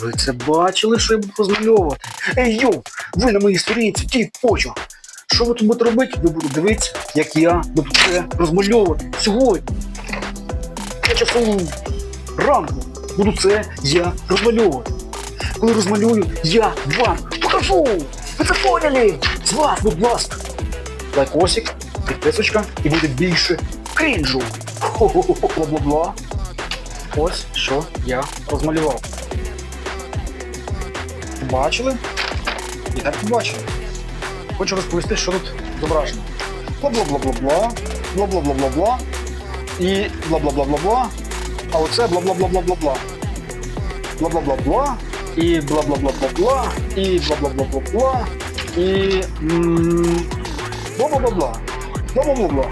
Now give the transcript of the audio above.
Ви це бачили, що я буду розмальовувати? Ей йоу, ви на моїй сторінці, ті почо. Що ви тут будете робити? Ви будете дивитися, як я буду це розмальовувати сьогодні. Я часу ранку буду це я розмальовувати. Коли розмалюю, я вам покажу! Ви це поняли? З вас, будь ласка. Лайкосик, підписочка і буде більше крінжу. Хо-хо-хо, бла-бла-бла. Ось що я розмалював. Бачили? І так побачили. Хочу розповісти, що тут зображено. Бла-бла-бла-бла-бла, бла-бла-бла-бла-бла і бла-бла-бла-бла-бла. А оце бла-бла-бла-бла-бла-бла. Бла-бла-бла-бла і бла-бла-бла-бла-бла і бла-бла-бла-бла-бла і бла-бла-бла-бла. Бла-бла-бла-бла.